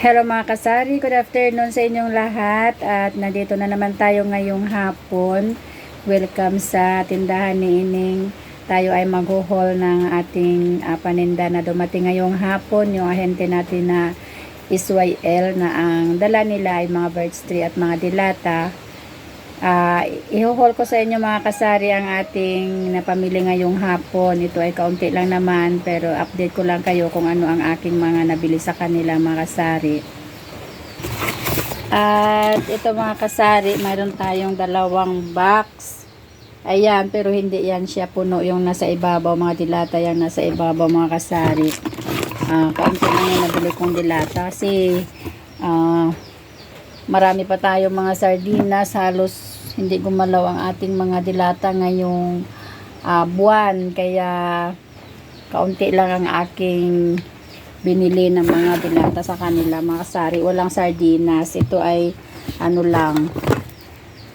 Hello mga kasari, good afternoon sa inyong lahat at nandito na naman tayo ngayong hapon. Welcome sa tindahan ni Ining. Tayo ay maghuhol ng ating uh, paninda na dumating ngayong hapon. Yung ahente natin na SYL na ang dala nila ay mga birds tree at mga dilata. Uh, ihuhol ko sa inyo mga kasari ang ating napamili ngayong hapon. Ito ay kaunti lang naman pero update ko lang kayo kung ano ang aking mga nabili sa kanila mga kasari. At ito mga kasari, mayroon tayong dalawang box. Ayan, pero hindi yan siya puno yung nasa ibabaw, mga dilata yung nasa ibabaw mga kasari. Uh, kaunti lang yung nabili kong dilata kasi uh, marami pa tayong mga sardinas, halos hindi gumalaw ang ating mga dilata ngayong uh, buwan. Kaya kaunti lang ang aking binili ng mga dilata sa kanila, mga sari. Walang sardinas. Ito ay ano lang,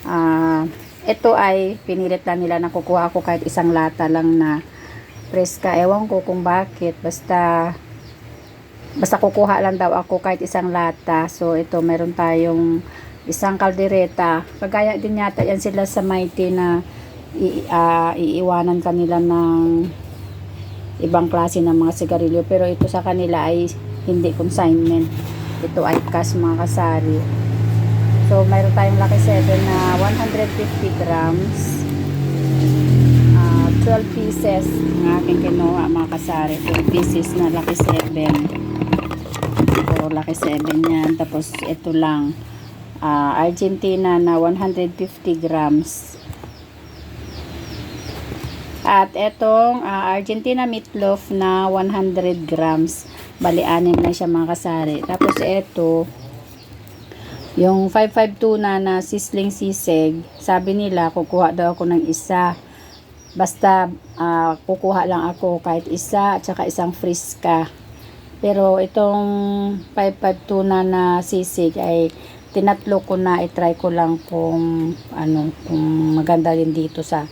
uh, ito ay pinilit lang nila na kukuha ako kahit isang lata lang na preska. Ewan ko kung bakit. Basta basta kukuha lang daw ako kahit isang lata. So ito meron tayong isang kaldereta. Kagaya din yata yan sila sa Mighty na i, uh, iiwanan kanila ng ibang klase ng mga sigarilyo. Pero ito sa kanila ay hindi consignment. Ito ay cash mga kasari. So, mayroon tayong Lucky 7 na 150 grams. Uh, 12 pieces ng aking kinuha mga kasari. 12 pieces na Lucky 7. Ito, Lucky 7 yan. Tapos, ito lang uh, Argentina na 150 grams. At etong uh, Argentina meatloaf na 100 grams. Bali, anim na siya mga kasari. Tapos ito, yung 552 na na sisling sisig, sabi nila, kukuha daw ako ng isa. Basta, uh, kukuha lang ako kahit isa, at saka isang friska. Pero itong 552 na na sisig ay tinatlo ko na i-try ko lang kung ano kung maganda din dito sa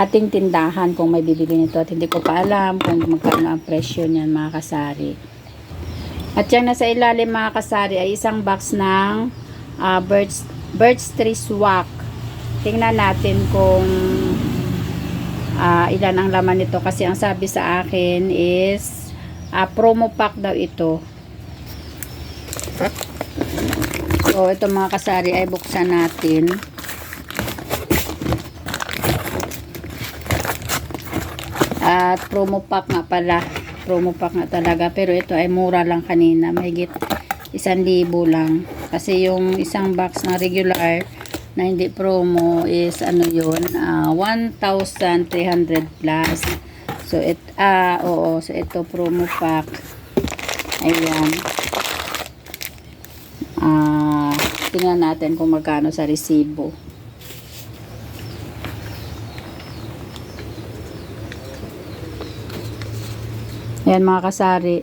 ating tindahan kung may bibili nito. At hindi ko pa alam kung magkano ang presyo niyan mga kasari. At yan nasa ilalim mga kasari ay isang box ng uh, birds, birds tree swak. Tingnan natin kung uh, ilan ang laman nito. Kasi ang sabi sa akin is uh, promo pack daw ito So, ito mga kasari ay buksan natin. At promo pack nga pala. Promo pack nga talaga. Pero ito ay mura lang kanina. Mahigit isang libo lang. Kasi yung isang box na regular na hindi promo is ano yun, uh, 1,300 plus. So, it, ah, oo. So, ito promo pack. Ayan. Ah, tingnan natin kung magkano sa resibo. Ayan mga kasari,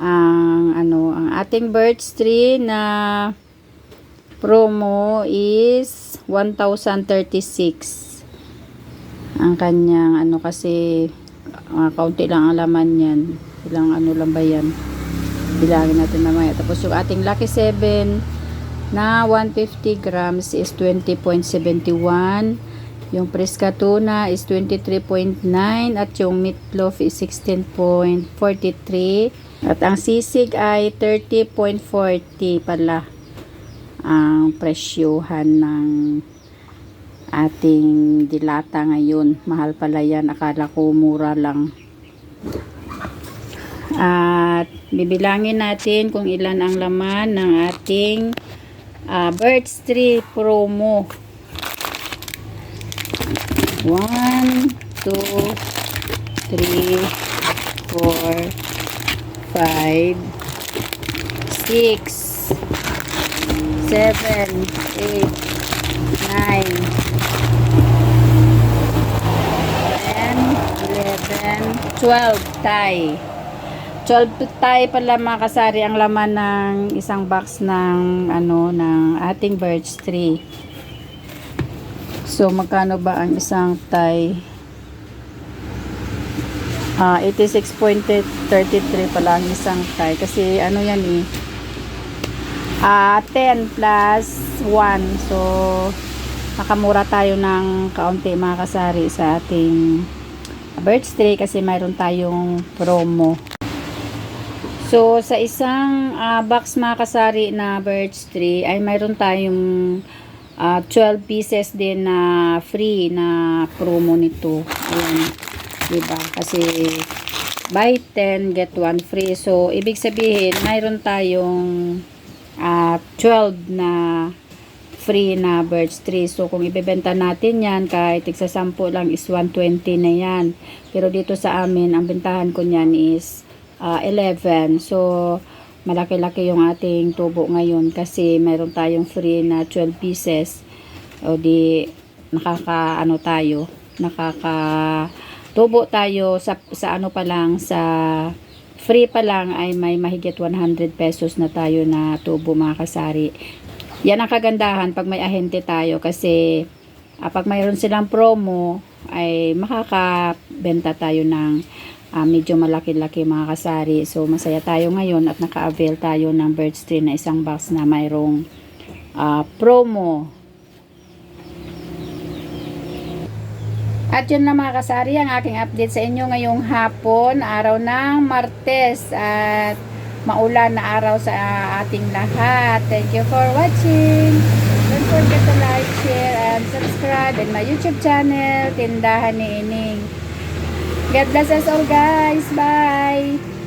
ang ano, ang ating birch tree na promo is 1,036. Ang kanyang ano kasi uh, kaunti lang ang laman yan. Ilang ano lang ba yan? Bilangin natin mamaya. Tapos yung ating lucky 7 na 150 grams is 20.71 yung preska tuna is 23.9 at yung meatloaf is 16.43 at ang sisig ay 30.40 pala ang presyohan ng ating dilata ngayon. Mahal pala yan. Akala ko mura lang. At bibilangin natin kung ilan ang laman ng ating uh, Birds Tree promo. 1 2 3 4 5 6 7 8 9 10 11 12 tie 12 tayo pala mga kasari ang laman ng isang box ng ano ng ating birch tree. So magkano ba ang isang tie? Uh, 86.33 pala ang isang tie kasi ano yan eh ah 10 plus 1. So, makamura tayo ng kaunti mga kasari sa ating tree kasi mayroon tayong promo. So, sa isang ah, box mga kasari na tree ay mayroon tayong ah, 12 pieces din na free na promo nito. Ayan. Diba? Kasi buy 10, get 1 free. So, ibig sabihin, mayroon tayong ah 12 na free na birch tree. So, kung ibebenta natin yan, kahit tigsa 10 lang is 120 na yan. Pero dito sa amin, ang bentahan ko niyan is ah, 11. So, malaki-laki yung ating tubo ngayon kasi meron tayong free na 12 pieces. O di, nakaka, ano tayo, nakaka, tubo tayo sa, sa ano pa lang, sa free pa lang ay may mahigit 100 pesos na tayo na tubo mga kasari. Yan ang kagandahan pag may ahente tayo kasi ah, pag mayroon silang promo ay makakabenta tayo ng ah, medyo malaki-laki mga kasari. So masaya tayo ngayon at naka-avail tayo ng birch tree na isang box na mayroong ah, promo. At yun na mga kasari, ang aking update sa inyo ngayong hapon, araw ng Martes at maulan na araw sa ating lahat. Thank you for watching. Don't forget to like, share, and subscribe in my YouTube channel, Tindahan ni Ining. God bless us all guys. Bye!